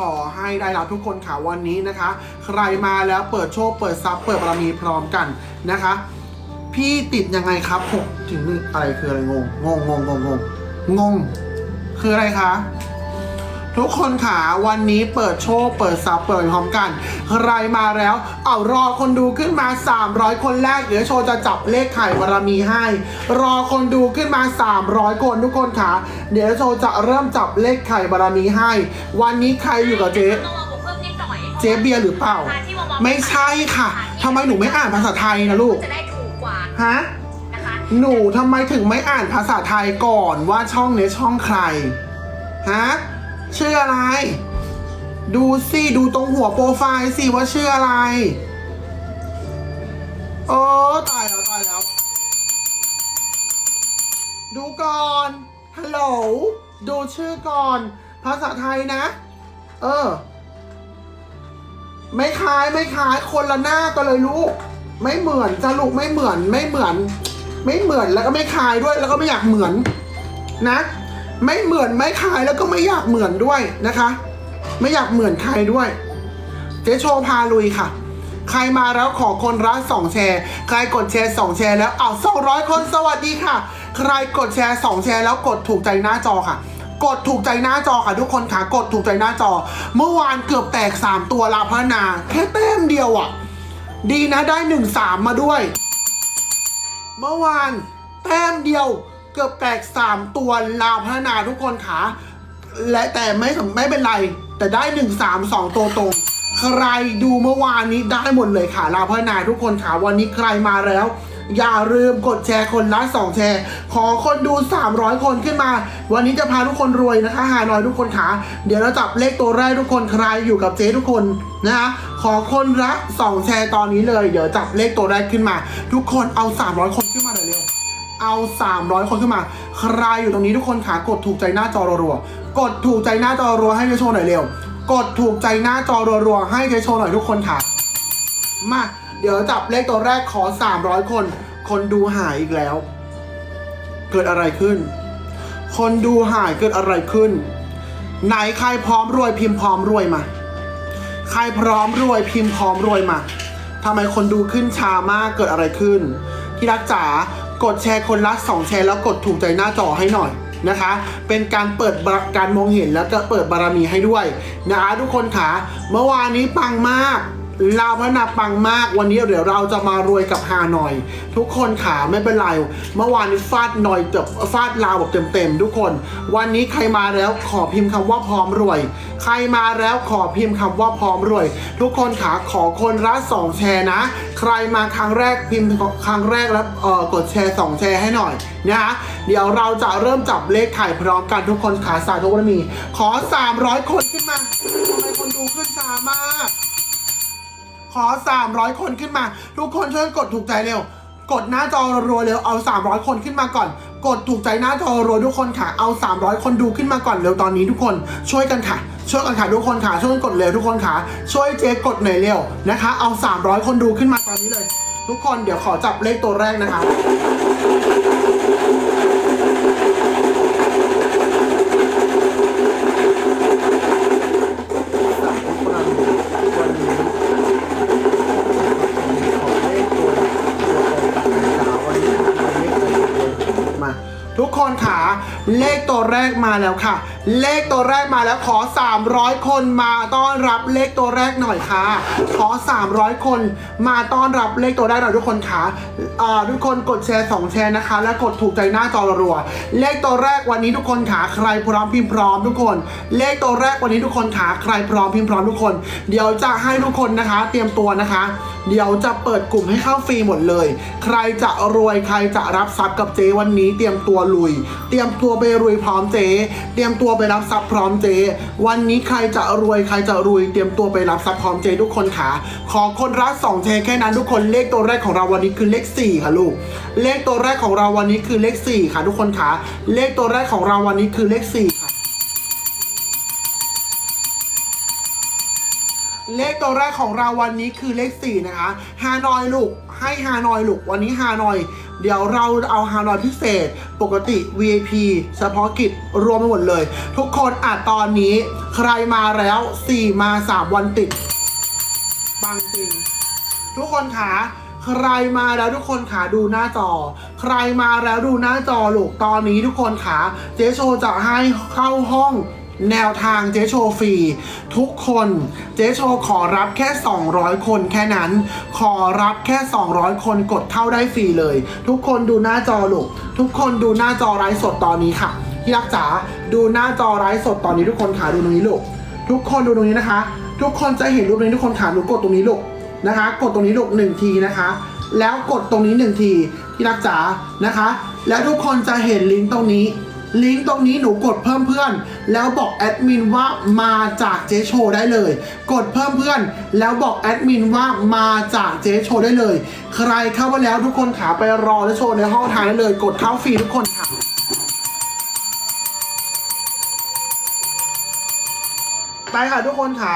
ขอให้ได้รับทุกคนค่ะวันนี้นะคะ ใครมาแล้วเปิดโชคเปิดซับเปิดบารมีพร้อมกันนะคะ พี่ติดยังไงครับ6ถึงนึ่อะไรคืออะไรงงงงงงงงงงคืออะไรคะ ทุกคนค่ะวันนี้เปิดโชว์เปิดซับเปิดพร้อมกัน ใครมาแล้ว เอารอคนดูขึ้นมา 300 คนแรก เดี๋ยวโชว์จะจับเลขไข่บารมีให้ รอคนดูขึ้นมา 300 คนทุกคนค่ะเดี๋ยวโชว์จะเริ่มจับเลขไข่บารมีให้ วันนี้ใครอยู่กับเจ๊เจ๊เบียร์หรือเปล่า ไม่ใช่ค่ะทำไมหนูไม่อ่านภาษาไทยนะลูกจะได้ถูกกว่าฮะนะคะหนูทำไมถึงไม่อ่านภาษาไทยก่อนว่าช่องเนี้ยช่องใครฮะ ชื่ออะไร ดูสิดูตรงหัวโปรไฟล์สิว่าชื่ออะไรโอ้ตายแล้วตายแล้ว ดูก่อนฮัลโหลดูชื่อก่อน ภาษาไทยนะ เออ ไม่คล้ายไม่คล้ายคนละหน้ากันเลยลูก ไม่เหมือนจะลูกไม่เหมือนไม่เหมือน ไม่เหมือนแล้วก็ไม่คล้ายด้วยแล้วก็ไม่อยากเหมือนนะ ไม่เหมือนไม่คล้ายแล้วก็ไม่อยากเหมือนด้วยนะคะ ไม่อยากเหมือนใครด้วย เจ๊โชว์พาลุยค่ะ ใครมาแล้วขอคนละสองแชร์ ใครกดแชร์สองแชร์แล้วเอาสองร้อยคนสวัสดีค่ะ ใครกดแชร์สองแชร์แล้วกดถูกใจหน้าจอค่ะกดถูกใจหน้าจอค่ะทุกคนค่ะกดถูกใจหน้าจอ เมื่อวานเกือบแตก 3 ตัวลาพนา แค่แต้มเดียวอะ ดีนะได้หนึ่งสามมาด้วย เมื่อวานแต้มเดียว เกือบแตก 3 ตัวลาพนาทุกคนค่ะและแต่ไม่ไม่เป็นไร แต่ได้ 1 3 2 ตัวตรง ใครดูเมื่อวานนี้ได้หมดเลยค่ะลาพนาทุกคนค่ะวันนี้ใครมาแล้ว อย่าลืมกดแชร์คนละ2แชร์ ขอคนดู 300 คนขึ้นมา วันนี้จะพาทุกคนรวยนะคะหาหน่อยทุกคนค่ะเดี๋ยวเราจับเลขตัวแรกทุกคนใครอยู่กับเจ๊ทุกคนนะคะขอคนละ2แชร์ตอนนี้เลย เดี๋ยวจับเลขตัวแรกขึ้นมา ทุกคนเอา 300 คนขึ้นมาหน่อยเร็ว เอา 300 คนขึ้นมา ใครอยู่ตรงนี้ทุกคนขากดถูกใจหน้าจอรัวๆกดถูกใจหน้าจอรัวให้เจโชว์หน่อยเร็ว กดถูกใจหน้าจอรัวๆให้เจโชว์หน่อยทุกคนค่ะ มา เดี๋ยวจับเลขตัวแรกขอ 300 คน คนดูหายอีกแล้ว เกิดอะไรขึ้น คนดูหายเกิดอะไรขึ้น ไหนใครพร้อมรวยพิมพ์พร้อมรวยมา ใครพร้อมรวยพิมพ์พร้อมรวยมาทำไมคนดูขึ้นช้ามากเกิดอะไรขึ้นที่รักจ๋า กดแชร์คนละสองแชร์แล้วกดถูกใจหน้าจอให้หน่อยนะคะ เป็นการเปิดการมองเห็นแล้วก็เปิดบารมีให้ด้วยนะคะทุกคนค่ะเมื่อวานนี้ปังมาก ลาวพนาปังมากวันนี้เดี๋ยวเราจะมารวยกับฮานอย ทุกคนขาไม่เป็นไรเมื่อวานนี้ฟาดหน่อยเกือบฟาดลาวแบบเต็มๆทุกคน วันนี้ใครมาแล้วขอพิมพ์คำว่าพร้อมรวย ใครมาแล้วขอพิมพ์คำว่าพร้อมรวย ทุกคนขาขอคนละสองแชร์นะ ใครมาครั้งแรกพิมพ์ครั้งแรกแล้วเออกดแชร์สองแชร์ให้หน่อยนะคะเดี๋ยวเราจะเริ่มจับเลขไข่พร้อมกันทุกคนขาสาธุบารมีขอ 300 คนขึ้นมาทำไมคนดูขึ้นช้ามาก ขอ 300 คนขึ้นมา ทุกคนช่วยกดถูกใจเร็ว กดหน้าจอรัวเร็วเอา 300 คนขึ้นมาก่อน กดถูกใจหน้าจอรัวทุกคนค่ะเอา 300 คนดูขึ้นมาก่อนเร็วตอนนี้ทุกคนช่วยกันค่ะช่วยกันค่ะทุกคนค่ะช่วยกดเร็วทุกคนค่ะช่วยเจ๊กดหน่อยเร็วนะคะ เอา 300 คนดูขึ้นมาตอนนี้เลย ทุกคนเดี๋ยวขอจับเลขตัวแรกนะคะ มาทุกคนค่ะ เลขตัวแรกมาแล้วค่ะเลขตัวแรกมาแล้วขอ 300 คนมาต้อนรับเลขตัวแรกหน่อยค่ะ ขอ 300 คนมาต้อนรับเลขตัวแรกหน่อยทุกคนค่ะอ่าทุกคนกดแชร์ 2 แชร์นะคะ และกดถูกใจหน้าจอรัวเลขตัวแรกวันนี้ทุกคนค่ะใครพร้อมพิมพ์พร้อมทุกคน เลขตัวแรกวันนี้ทุกคนค่ะใครพร้อมพิมพ์พร้อมทุกคน เดี๋ยวจะให้ทุกคนนะคะ เตรียมตัวนะคะ เดี๋ยวจะเปิดกลุ่มให้เข้าฟรีหมดเลย ใครจะรวยใครจะรับทรัพย์กับเจวันนี้ เตรียมตัวลุย เตรียมตัวไปรวยพร้อมเจเตรียมตัวไปรับทรัพย์พร้อมเจ วันนี้ใครจะรวยใครจะรวยเตรียมตัวไปรับทรัพย์พร้อมเจทุกคนค่ะขอคนรักสองเจแค่นั้นทุกคนเลขตัวแรกของเราวันนี้คือเลขสี่ค่ะลูก เลขตัวแรกของเราวันนี้คือเลขสี่ค่ะทุกคนค่ะเลขตัวแรกของเราวันนี้คือเลขสี่ค่ะเลขตัวแรกของเราวันนี้คือเลข 4 นะคะฮานอยลูกให้ฮานอยลูกวันนี้ฮานอย เดี๋ยวเราเอาฮานอยพิเศษ ปกติ VIP เฉพาะกิจรวมไปหมดเลย ทุกคนอะตอนนี้ใครมาแล้ว 4 มา 3 วันติดปังจริงทุกคนขาใครมาแล้วทุกคนขาดูหน้าจอ ใครมาแล้วดูหน้าจอลูกตอนนี้ทุกคนขาเจ๊โชจะให้เข้าห้อง แนวทางเจ๊โชฟรีทุกคนเจ๊โชขอรับแค่ 200 คนแค่นั้น ขอรับแค่ 200 คนกดเข้าได้ฟรีเลย ทุกคนดูหน้าจอลูกทุกคนดูหน้าจอไลฟ์สดตอนนี้ค่ะที่รักจ๋าดูหน้าจอไลฟ์สดตอนนี้ทุกคนขาดูตรงนี้ลูกทุกคนดูตรงนี้นะคะ ทุกคนจะเห็นรูปนี้ทุกคนขาหนูกดตรงนี้ลูกนะคะ กดตรงนี้ลูกหนึ่งทีนะคะ แล้วกดตรงนี้หนึ่งทีที่รักจ๋านะคะ แล้วทุกคนจะเห็นลิงก์ตรงนี้ ลิงก์ตรงนี้หนูกดเพิ่มเพื่อน แล้วบอกแอดมินว่ามาจากเจโชได้เลย กดเพิ่มเพื่อน แล้วบอกแอดมินว่ามาจากเจโชได้เลย ใครเข้ามาแล้วทุกคนขาไปรอและโชว์ในห้องทางได้เลย กดเข้าฟรีทุกคนค่ะไปค่ะทุกคนขา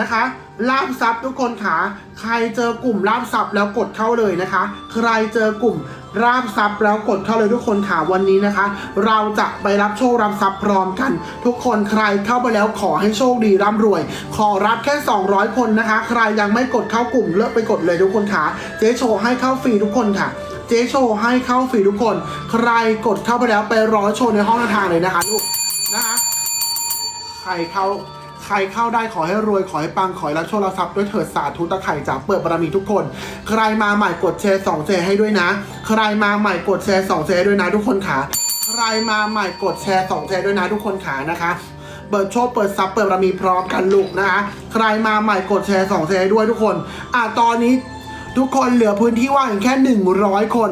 นะคะลาบซับทุกคนขาใครเจอกลุ่มลาบซับแล้วกดเข้าเลยนะคะ ใครเจอกลุ่ม ลาบซับแล้วกดเข้าเลยทุกคนขาวันนี้นะคะ เราจะไปรับโชครับทรัพย์พร้อมกัน ทุกคนใครเข้าไปแล้วขอให้โชคดีร่ำรวย ขอรับแค่ 200 คนนะคะ ใครยังไม่กดเข้ากลุ่มเลิกไปกดเลยทุกคนขาเจ๊โชว์ให้เข้าฟรีทุกคนค่ะเจ๊โชว์ให้เข้าฟรีทุกคน ใครกดเข้าไปแล้วไปรอโชว์ในห้องทางเลยนะคะลูกนะคะใครเข้า ใครเข้าได้ขอให้รวยขอให้ปังขอให้รับโชครับทรัพย์ด้วยเถิดสาธุตะไคร่จากเปิดบารมีทุกคน ใครมาใหม่กดแชร์สองแชร์ให้ด้วยนะ ใครมาใหม่กดแชร์สองแชร์ด้วยนะทุกคนขาใครมาใหม่กดแชร์สองแชร์ด้วยนะทุกคนขานะคะเปิดโชคเปิดซับเปิดบารมีพร้อมกันลูกนะคะใครมาใหม่กดแชร์สองแชร์ด้วยทุกคนอะตอนนี้ทุกคนเหลือพื้นที่ว่างอีกแค่ 100 คน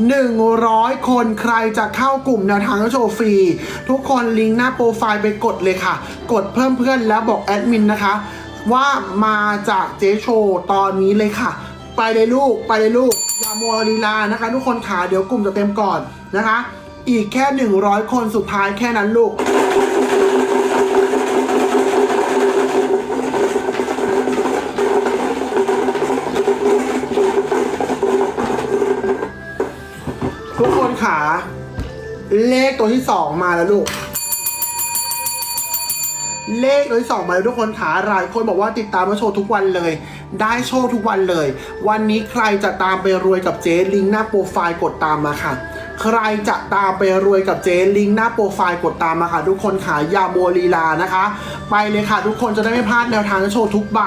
100 คนใครจะเข้ากลุ่มแนวทางโชว์ฟรี ทุกคนลิงก์หน้าโปรไฟล์ไปกดเลยค่ะ กดเพิ่มเพื่อนแล้วบอกแอดมินนะคะ ว่ามาจากเจโชว์ตอนนี้เลยค่ะ ไปเลยลูกไปเลยลูกอย่ามัวลีลานะคะ ทุกคนขาเดี๋ยวกลุ่มจะเต็มก่อนนะคะ อีกแค่ 100 คนสุดท้ายแค่นั้นลูก ขาเลขตัวที่สองมาแล้วลูก เลขตัวที่สองมาแล้วทุกคนขาหลายคนบอกว่าติดตามมาโชว์ทุกวันเลย ได้โชว์ทุกวันเลย วันนี้ใครจะตามไปรวยกับเจ๊ลิงก์หน้าโปรไฟล์กดตามมาค่ะ ใครจะตามไปรวยกับเจ๊ลิงก์หน้าโปรไฟล์กดตามมาค่ะ ทุกคนขาอย่าโมลีลานะคะ ไปเลยค่ะ ทุกคนจะได้ไม่พลาดแนวทางโชว์ทุกใบ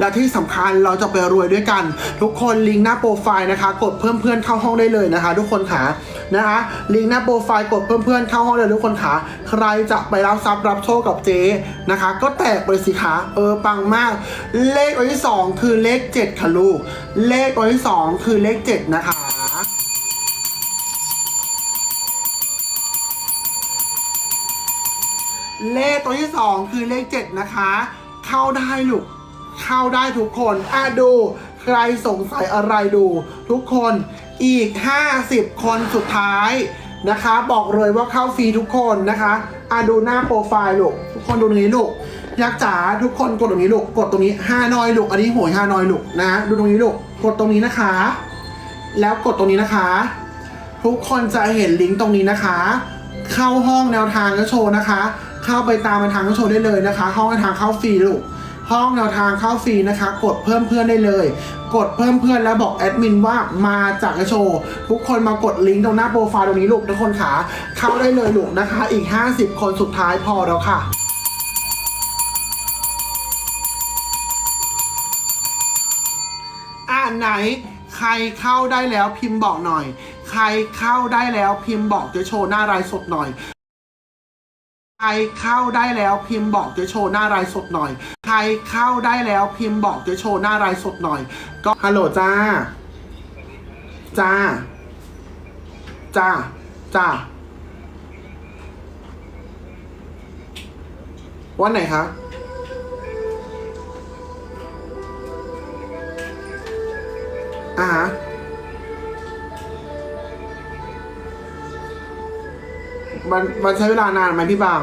และที่สำคัญเราจะไปรวยด้วยกัน ทุกคนลิงก์หน้าโปรไฟล์นะคะ กดเพิ่มเพื่อนเข้าห้องได้เลยนะคะ ทุกคนขานะคะลิงก์หน้าโปรไฟล์กดเพิ่มเพื่อนเข้าห้องเลยทุกคนขาใครจะไปรับทรัพย์รับโชคกับเจ๊นะคะ ก็แตกไปสิคะเออปังมาก เลขตัวที่สองคือเลขเจ็ดค่ะลูก เลขตัวที่สองคือเลขเจ็ดนะคะ เลขตัวที่สองคือเลขเจ็ดนะคะ เข้าได้ลูกเข้าได้ทุกคนอะดู ใครสงสัยอะไรดู ทุกคนอีก 50 คนสุดท้ายนะคะ บอกเลยว่าเข้าฟรีทุกคนนะคะอะดูหน้าโปรไฟล์ลูกทุกคนดูตรงนี้ลูกยักษ์จ๋าทุกคนกดตรงนี้ลูกกดตรงนี้ห้านอยลูกอันนี้หวยห้านอยลูกนะ ดูตรงนี้ลูกกดตรงนี้นะคะ แล้วกดตรงนี้นะคะ ทุกคนจะเห็นลิงก์ตรงนี้นะคะ เข้าห้องแนวทางก็โชว์นะคะ เข้าไปตามแนวทางก็โชว์ได้เลยนะคะ ห้องแนวทางเข้าฟรีลูกห้องแนวทางเข้าฟรีนะคะ กดเพิ่มเพื่อนได้เลย กดเพิ่มเพื่อนแล้วบอกแอดมินว่ามาจากกระโชว์ทุกคนมากดลิงก์ตรงหน้าโปรไฟล์ตรงนี้ลูกทุกคนขาเข้าได้เลยลูกนะคะ อีก 50 คนสุดท้ายพอแล้วค่ะอ่านไหนใครเข้าได้แล้วพิมพ์บอกหน่อย ใครเข้าได้แล้วพิมพ์บอกจะโชว์หน้ารายสดหน่อย ใครเข้าได้แล้วพิมพ์บอกจะโชว์หน้ารายสดหน่อย ใครเข้าได้แล้วพิมพ์บอกจะโชว์หน้ารายสดหน่อย ก็ฮัลโหลจ้า จ้า จ้า จ้า วันไหนคะอ่าฮะ มันมันใช้เวลานานไหมพี่บาง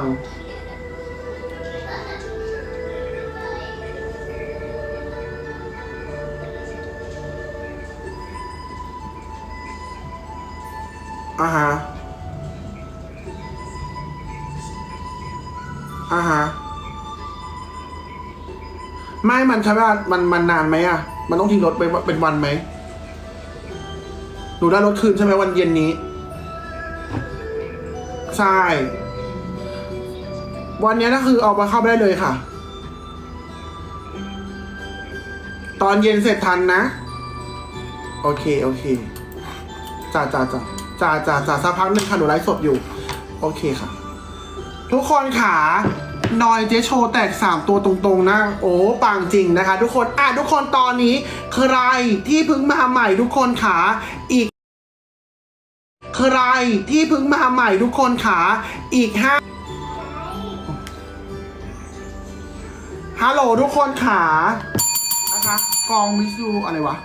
อ่าฮะอ่าฮะไม่มันใช้เวลามันมันนานไหมอะ มันต้องทิ้งรถไปเป็นวันไหม หนูได้รถคืนใช่ไหมวันเย็นนี้ ใช่ วันนี้ก็คือเอาไปเข้าไปได้เลยค่ะ ตอนเย็นเสร็จทันนะ โอเค โอเคจ้าจ้าจ้าจ้าจ้าจ้าสักพักหนึ่งค่ะหนูไลฟ์สดอยู่ โอเคค่ะ ทุกคนขานอยเจโชว์แตกสามตัวตรงๆนะ โอ้ปังจริงนะคะ ทุกคน อะ ทุกคนตอนนี้ ใครที่เพิ่งมาใหม่ทุกคนขาอีก ใครที่เพิ่งมาใหม่ทุกคนขาอีกห้าฮัลโหลทุกคนขานะคะกองมิซูอะไรวะ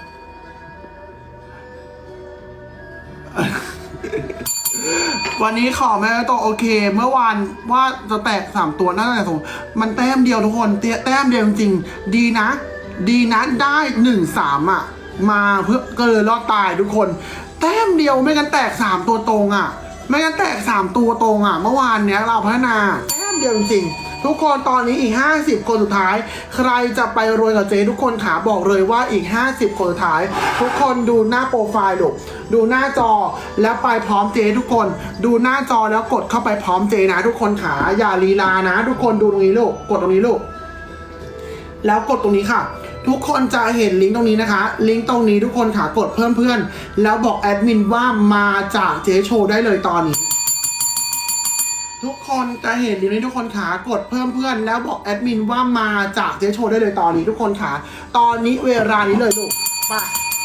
วันนี้ขอแม่โตโอเค เมื่อวานว่าจะแตกสามตัวน่าจะสงมันแต้มเดียวทุกคนเตแต้มเดียวจริงๆดีนะ ดีนะได้หนึ่งสามอะ มาเพื่อก็เลยรอดตายทุกคน แต้มเดียวไม่กันแตกสามตัวตรงอะ ไม่กันแตกสามตัวตรงอะ เมื่อวานเนี้ยเราพัฒนาแต้มเดียวจริงๆทุกคนตอนนี้อีก 50 คนสุดท้าย ใครจะไปรวยกับเจ๊ทุกคนขาบอกเลยว่าอีก 50 คนสุดท้าย ทุกคนดูหน้าโปรไฟล์ลูกดูหน้าจอแล้วไปพร้อมเจ๊ทุกคน ดูหน้าจอแล้วกดเข้าไปพร้อมเจ๊นะ ทุกคนขาอย่าลีลานะ ทุกคนดูตรงนี้ลูกกดตรงนี้ลูกแล้วกดตรงนี้ค่ะ ทุกคนจะเห็นลิงก์ตรงนี้นะคะ ลิงก์ตรงนี้ทุกคนขากดเพิ่มเพื่อน แล้วบอกแอดมินว่ามาจากเจ๊โชว์ได้เลยตอนนี้ทุกคนจะเห็นลิงก์นี้ทุกคนขากดเพิ่มเพื่อนแล้วบอกแอดมินว่ามาจากเจ๊โชว์ได้เลยตอนนี้ทุกคนขาตอนนี้เวลานี้เลยลูกไป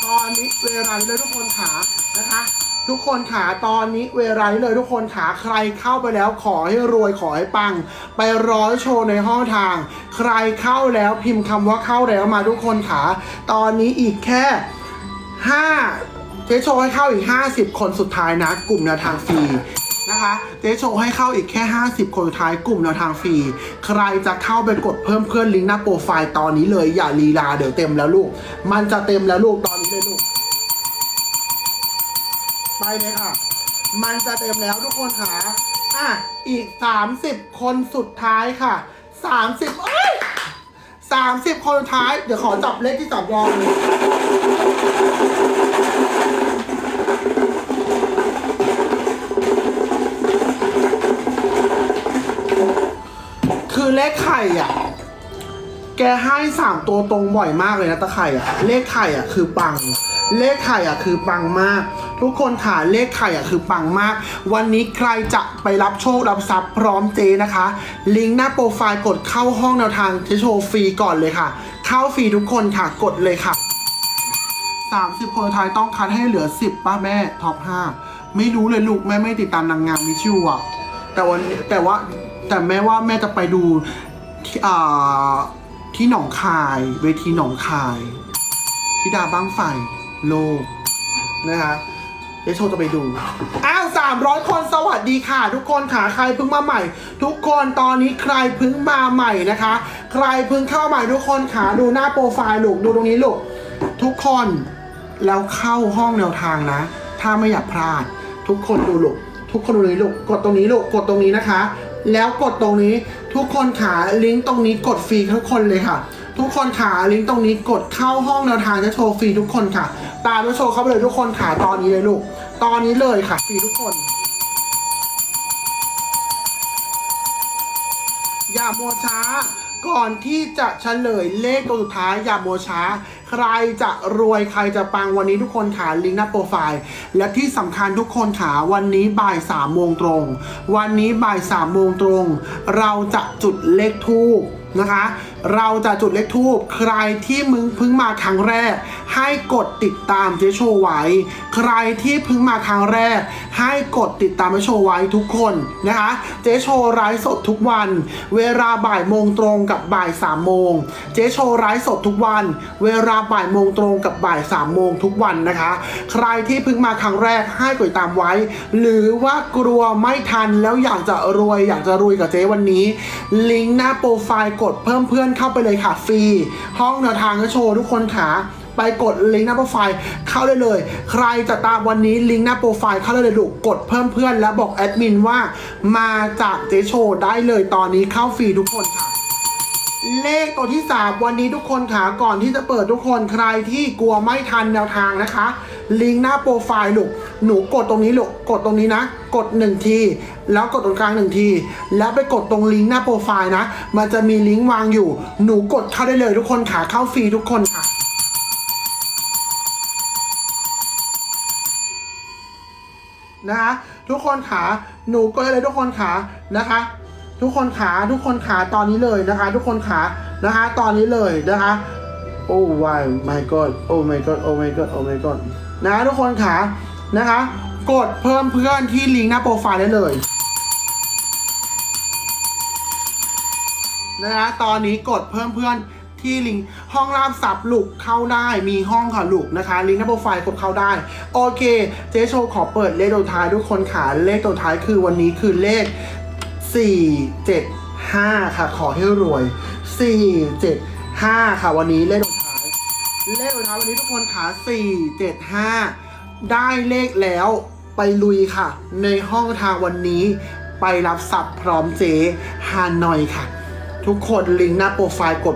ตอนนี้เวลานี้เลยทุกคนขานะคะ ทุกคนขาตอนนี้เวลานี้เลยทุกคนขาใครเข้าไปแล้วขอให้รวยขอให้ปัง ไปร้อยโชว์ในห้องทาง ใครเข้าแล้วพิมพ์คำว่าเข้าแล้วมาทุกคนขาตอนนี้อีกแค่ห้าเจ๊โชว์ให้เข้าอีก 50 คนสุดท้ายนะ กลุ่มแนวทางฟรีนะคะเจ๊โชว์ให้เข้าอีกแค่ 50 คนสุดท้ายกลุ่มแนวทางฟรีใครจะเข้าไปกดเพิ่มเพื่อนลิงก์หน้าโปรไฟล์ตอนนี้เลยอย่าลีลาเดี๋ยวเต็มแล้วลูก มันจะเต็มแล้วลูกตอนนี้เลยลูก ไปเลยค่ะ มันจะเต็มแล้วทุกคนค่ะ อะ อีก 30 คนสุดท้ายค่ะ 30เอ้ย30 คนสุดท้าย เดี๋ยวขอจับเลขที่สำรองเลยคือเลขไข่อะ แกให้สามตัวตรงบ่อยมากเลยนะตะไข่อะ เลขไข่อะ คือปัง เลขไข่อะคือปังมาก ทุกคนค่ะเลขไข่อะคือปังมาก วันนี้ใครจะไปรับโชครับทรัพย์พร้อมเจนะคะ ลิงก์หน้าโปรไฟล์กดเข้าห้องแนวทางเจโชว์ฟรีก่อนเลยค่ะ เข้าฟรีทุกคนค่ะกดเลยค่ะ 30 คนท้ายต้องคัดให้เหลือ 10 ป้าแม่ท็อป5ไม่รู้เลยลูกแม่ไม่ติดตามนางงามมิชิวอะแต่วันแต่ว่าแต่แม่ว่าแม่จะไปดูที่อ่าที่หนองคาย เวทีหนองคาย พิดาบ้างไฟ ลกนะคะเดี๋ยวโชว์จะไปดู อ้าว300คนสวัสดีค่ะ ทุกคนค่ะใครเพิ่งมาใหม่ ทุกคนตอนนี้ใครเพิ่งมาใหม่นะคะ ใครเพิ่งเข้าใหม่ทุกคนค่ะดูหน้าโปรไฟล์ลูกดูตรงนี้ลูกทุกคนแล้วเข้าห้องแนวทางนะ ถ้าไม่อยากพลาด ทุกคนดูลูกทุกคนดูนี้ลูกกดตรงนี้ลูกกดตรงนี้นะคะ แล้วกดตรงนี้ทุกคนขาลิงก์ตรงนี้กดฟรีทุกคนเลยค่ะ ทุกคนขาลิงก์ตรงนี้กดเข้าห้องแนวทางจะโชว์ฟรีทุกคนค่ะ ตามจะโชว์เข้าไปเลยทุกคนขาตอนนี้เลยลูก ตอนนี้เลยค่ะฟรีทุกคนอย่ามัวช้า ก่อนที่จะเฉลยเลขตัวสุดท้ายอย่ามัวช้า ใครจะรวยใครจะปังวันนี้ทุกคนขาลิงก์หน้าโปรไฟล์และที่สำคัญทุกคนขาวันนี้บ่ายสามโมงตรง วันนี้บ่ายสามโมงตรง เราจะจุดเลขทูบนะคะเราจะจุดเลขทูบใครที่มึงเพิ่งมาครั้งแรก ให้กดติดตามเจโชไว้ ใครที่เพิ่งมาครั้งแรก ให้กดติดตามเจโชไว้ทุกคนนะคะเจโชไลฟ์สดทุกวัน เวลาบ่ายโมงตรงกับบ่ายสามโมงเจโชไลฟ์สดทุกวัน เวลาบ่ายโมงตรงกับบ่ายสามโมงทุกวันนะคะ ใครที่เพิ่งมาครั้งแรกให้กดติดตามไว้ หรือว่ากลัวไม่ทันแล้วอยากจะรวยอยากจะรวยกับเจ๊วันนี้ ลิงก์หน้าโปรไฟล์กดเพิ่มเพื่อนเข้าไปเลยค่ะฟรี ห้องแนวทางก็โชว์ทุกคนค่ะไปกดลิงก์หน้าโปรไฟล์เข้าได้เลย ใครจะตามวันนี้ลิงก์หน้าโปรไฟล์เข้าได้เลยลูกกดเพิ่มเพื่อน แล้วบอกแอดมินว่า มาจากเจโชได้เลยตอนนี้เข้าฟรีทุกคนค่ะ เลขตัวที่ 3 วันนี้ทุกคนขาก่อนที่จะเปิดทุกคนใครที่กลัวไม่ทันแนวทางนะคะ ลิงก์หน้าโปรไฟล์ลูกหนูกดตรงนี้ลูกกดตรงนี้นะ กด 1 ที แล้วกดตรงกลาง 1 ที แล้วไปกดตรงลิงก์หน้าโปรไฟล์นะ มันจะมีลิงก์วางอยู่ หนูกดเข้าได้เลยทุกคนขาเข้าฟรีทุกคนค่ะนะคะทุกคนขาหนูก็เลยทุกคนขานะคะ ทุกคนขาทุกคนขาตอนนี้เลยนะคะ ทุกคนขานะคะ ตอนนี้เลยนะคะโอ้ my my god โอ้ my god โอ้ my god โอ้ my god นะทุกคนขานะคะ กดเพิ่มเพื่อนที่ลิงก์หน้าโปรไฟล์ได้เลยนะคะตอนนี้กดเพิ่มเพื่อนที่ลิงก์ห้องราบสับลูกเข้าได้มีห้องค่ะลูกนะคะ ลิงก์หน้าโปรไฟล์กดเข้าได้ โอเค เจ๊โชว์ขอเปิดเลขตัวท้ายทุกคนขาเลขตัวท้ายคือวันนี้คือเลข 4 7 5 ค่ะ ขอให้รวย 4 7 5 ค่ะ วันนี้เลขสุดท้ายเลขสุดท้ายวันนี้ทุกคนขา4 7 5 ได้เลขแล้วไปลุยค่ะ ในห้องทางวันนี้ไปรับสับพร้อมเจฮานอยค่ะ ทุกคนลิงก์หน้าโปรไฟล์กด